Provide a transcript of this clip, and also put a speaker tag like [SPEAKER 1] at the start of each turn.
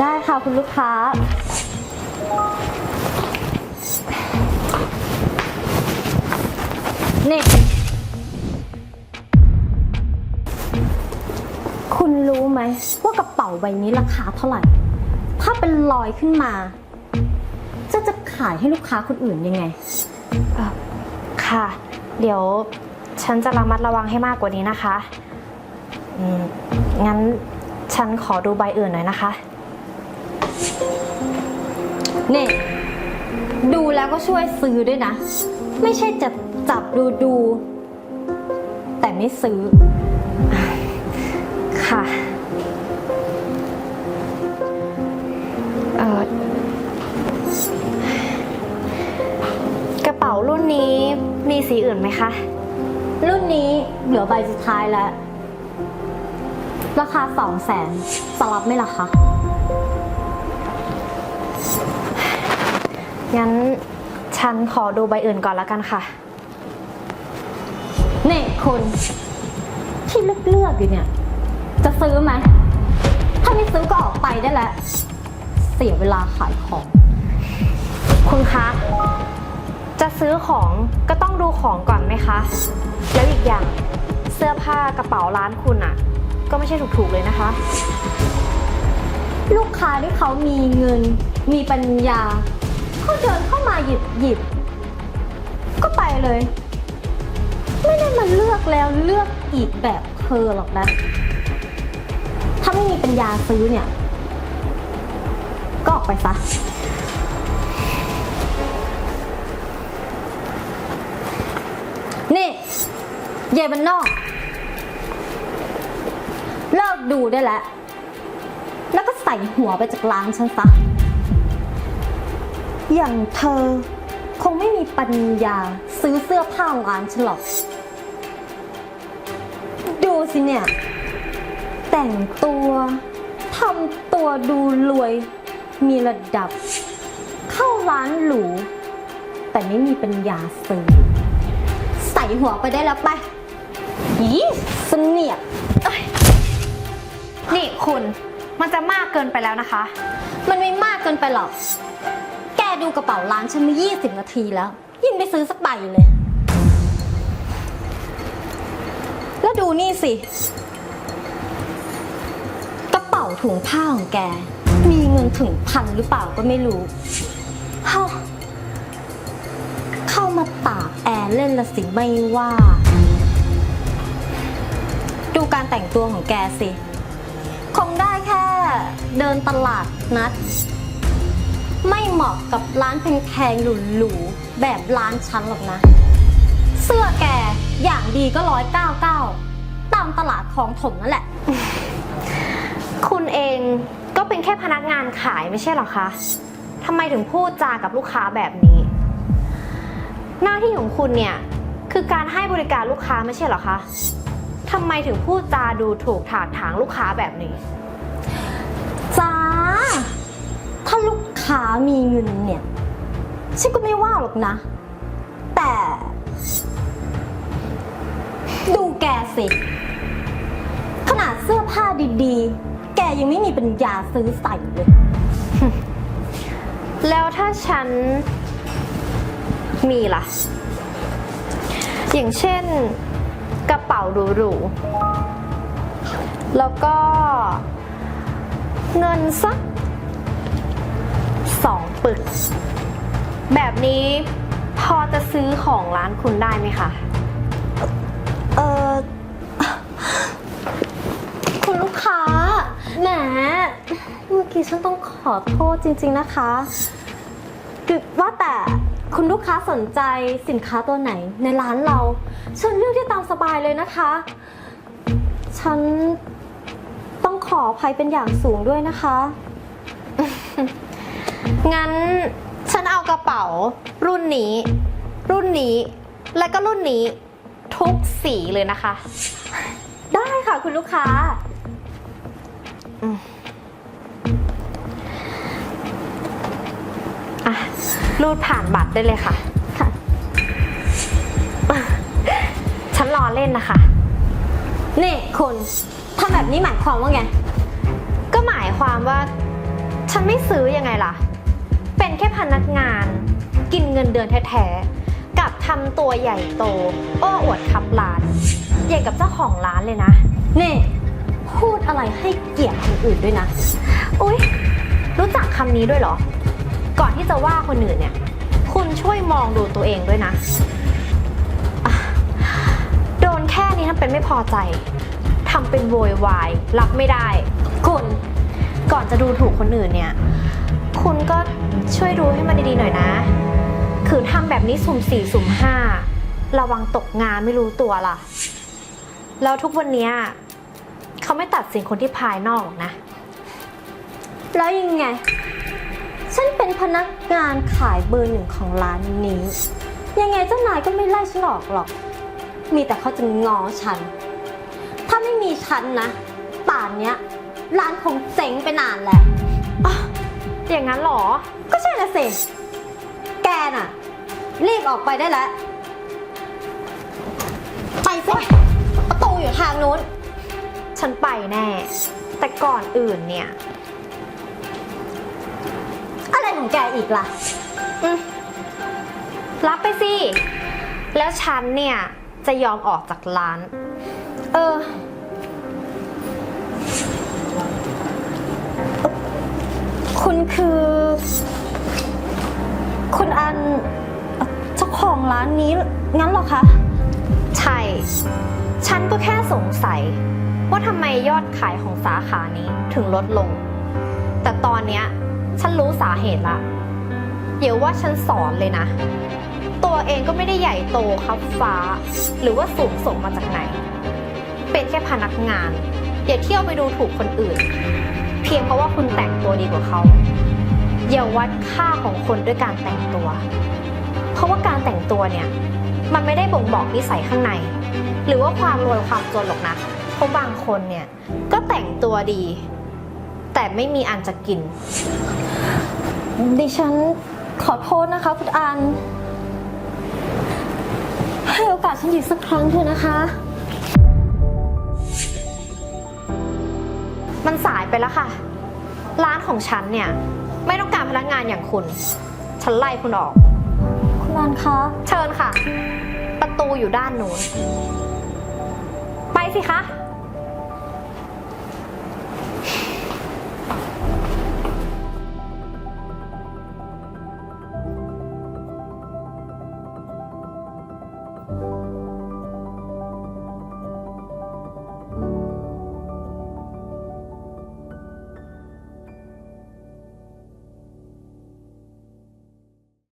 [SPEAKER 1] ได้ค่ะคุณลูกค้า นี่ คุณรู้ไหมว่ากระเป๋าใบนี้ราคาเท่าไหร่ ถ้าเป็นรอยขึ้นมาจะจะขายให้ลูกค้าคนอื่นยังไง
[SPEAKER 2] เอ่อค่ะ เดี๋ยวฉันจะระมัดระวังให้มากกว่านี้นะคะอืมงั้นฉันขอดูใบอื่นหน่อยนะคะ
[SPEAKER 1] นี่ ดูแล้วก็ช่วยซื้อด้วยนะ ไม่ใช่จะจับดูดู แต่ไม่ซื้อ
[SPEAKER 2] ค่ะ เออกระเป๋ารุ่นนี้มีสีอื่นไหมคะ
[SPEAKER 1] รุ่นนี้เหลือใบสุดท้ายแล้ว ราคาสองแสนสลับไหม่ล่ะคะ
[SPEAKER 2] งั้นฉันขอดูใบอื่นก่อนแล้วกันค่ะ
[SPEAKER 1] นี่คุณที่เลือกเลือกๆอยู่เนี่ย จะซื้อไหม ถ้าไม่ซื้อก็ออกไปได้แล้ว เสียเวลาขายของ
[SPEAKER 2] คุณคะ จะซื้อของก็ต้องดูของก่อนไหมคะ แล้วอีกอย่างเสื้อผ้ากระเป๋าร้านคุณอะก็ไม่ใช่ถูกๆเลยนะคะ
[SPEAKER 1] ลูกค้าที่เขามีเงิน มีปัญญา เขาเดินเข้ามาหยิบหยิบ ก็ไปเลย ไม่ได้มาเลือกแล้วเลือกอีกแบบเธอหรอกนะ ถ้าไม่มีปัญญาซื้อเนี่ย ก็ออกไปซะนี่เย่บันนอก เลิกดูได้แล้ว แล้วก็ใส่หัวไปจากร้านฉันซะ อย่างเธอ คงไม่มีปัญญาซื้อเสื้อผ้าร้านฉันหรอก ดูสิเนี่ย แต่งตัวทำตัวดูรวย มีระดับ เข้าร้านหรู แต่ไม่มีปัญญาซื้อ ใส่หัวไปได้แล้วไปยีเสนียด
[SPEAKER 2] นี่คุณมันจะมากเกินไปแล้วนะคะ
[SPEAKER 1] มันไม่มากเกินไปหรอกแก ดูกระเป๋าร้านฉันมา 20 นาทีแล้ว ยิ่งไปซื้อสักใบเลย แล้วดูนี่สิ กระเป๋าถุงผ้าของแก มีเงินถึงพันหรือเปล่าก็ไม่รู้เฮ้าเข้ามาตากแอร์เล่นละสิไม่ว่า ดูการแต่งตัวของแกสิ คงได้แค่เดินตลาดนัด ไม่เหมาะกับร้านแพงๆหรูๆแบบร้านฉันหรอกนะ เสื้อแกอย่างดีก็ร้อยเก้าเก้าตามตลาดคลองถมนั่นแหละ
[SPEAKER 2] คุณเองก็เป็นแค่พนักงานขายไม่ใช่เหรอคะทำไมถึงพูดจากับลูกค้าแบบนี้ หน้าที่ของคุณเนี่ยคือการให้บริการลูกค้าไม่ใช่เหรอคะทำไมถึงพูดจาดูถูกถากถางลูกค้าแบบนี้
[SPEAKER 1] จ้าถ้าลูก ค้ามีเงินเนี่ย ฉันก็ไม่ว่าหรอกนะ แต่ ดูแกสิ ขนาดเสื้อผ้าดีๆ แกยังไม่มีปัญญาซื้อใส่เลย
[SPEAKER 2] แล้วถ้าฉันมีล่ะ อย่างเช่นกระเป๋าหรูๆ แล้วก็เงินสัก สองปึก แบบนี้พอจะซื้อของร้านคุณได้ไหมคะ
[SPEAKER 1] เออคุณลูกค้าแหมเมื่อกี้ฉันต้องขอโทษจริง ๆนะคะคือว่าแต่คุณลูกค้าสนใจสินค้าตัวไหนในร้านเราเชิญเลือกที่ตามสบายเลยนะคะ ฉันต้องขออภัยเป็นอย่างสูงด้วยนะคะ
[SPEAKER 2] งั้นฉันเอากระเป๋า รุ่นนี้ รุ่นนี้ และก็รุ่นนี้ ทุกสีเลยนะคะ
[SPEAKER 1] ได้ค่ะคุณลูกค้า
[SPEAKER 2] อะ รูดผ่านบัตรได้เลยค่ะ
[SPEAKER 1] ค่ะ
[SPEAKER 2] ฉันรอเล่นนะคะ
[SPEAKER 1] นี่คุณทำแบบนี้หมายความว่าไง
[SPEAKER 2] ก็หมายความว่า ฉันไม่ซื้อยังไงล่ะเป็น แค่พนักงาน กินเงินเดือนแท้ๆกับทำตัวใหญ่โต โอ้อวดขับร้านอย่างกับเจ้าของร้านเลยนะ
[SPEAKER 1] นี่พูดอะไรให้เกียรติคนอื่นด้วยนะ
[SPEAKER 2] อุ๊ย รู้จักคำนี้ด้วยเหรอ ก่อนที่จะว่าคนอื่นเนี่ย คุณช่วยมองดูตัวเองด้วยนะอะโดนแค่นี้ทำเป็นไม่พอใจทำเป็นโวยวายรับไม่ได้
[SPEAKER 1] คุณ
[SPEAKER 2] ก่อนจะดูถูกคนอื่นเนี่ย คุณก็ช่วยดูให้มันดีๆหน่อยนะ คือทำแบบนี้สุ่มสี่สุ่มห้าระวังตกงานไม่รู้ตัวล่ะ แล้วทุกวันเนี้ยเขาไม่ตัดสินคนที่ภายนอกหรอกนะ
[SPEAKER 1] แล้วยังไง ฉันเป็นพนักงานขายเบอร์หนึ่งของร้านนี้ ยังไงเจ้านายก็ไม่ไล่ฉันออกหรอก มีแต่เขาจะง้อฉัน ถ้าไม่มีฉันนะ ป่านเนี้ยร้านคงเจ๊งไปนานแล้ว
[SPEAKER 2] อย่างนั้นเหรอ
[SPEAKER 1] ก็ใช่นะสิ แกน่ะ รีบออกไปได้แล้ว ไปสิประตูอยู่ทางนู้น
[SPEAKER 2] ฉันไปแน่ แต่ก่อนอื่นเนี่ย
[SPEAKER 1] อะไรของแกอีกล่ะ
[SPEAKER 2] อืมรับไปสิ แล้วฉันเนี่ย จะยอมออกจากร้าน
[SPEAKER 1] เออ คุณคือ คุณอันเจ้าของร้านนี้งั้นเหรอคะ
[SPEAKER 2] ใช่ ฉันก็แค่สงสัย ว่าทำไมยอดขายของสาขานี้ถึงลดลง แต่ตอนเนี้ยฉันรู้สาเหตุละ เดี๋ยวว่าฉันสอนเลยนะ ตัวเองก็ไม่ได้ใหญ่โตครับฟ้า หรือว่าสูงส่งมาจากไหน เป็นแค่พนักงาน อย่าเที่ยวไปดูถูกคนอื่น เพียงเพราะว่าคุณแต่งตัวดีกว่าเขา อย่าวัดค่าของคนด้วยการแต่งตัว เพราะว่าการแต่งตัวเนี่ย มันไม่ได้บ่งบอกนิสัยข้างใน หรือว่าความรวยความจนหรอกนะ เพราะบางคนเนี่ยก็แต่งตัวดี แต่ไม่มีอันจะกิน
[SPEAKER 1] ดิฉันขอโทษนะคะคุณอัน ให้โอกาสฉันอีกสักครั้งเถอะนะคะ
[SPEAKER 2] มันสายไปแล้วค่ะ ร้านของฉันเนี่ย ไม่ต้องการพนักงานอย่างคุณ ฉันไล่คุณออก
[SPEAKER 1] คุณอันคะ
[SPEAKER 2] เชิญค่ะ ประตูอยู่ด้านนู้น ไปสิคะ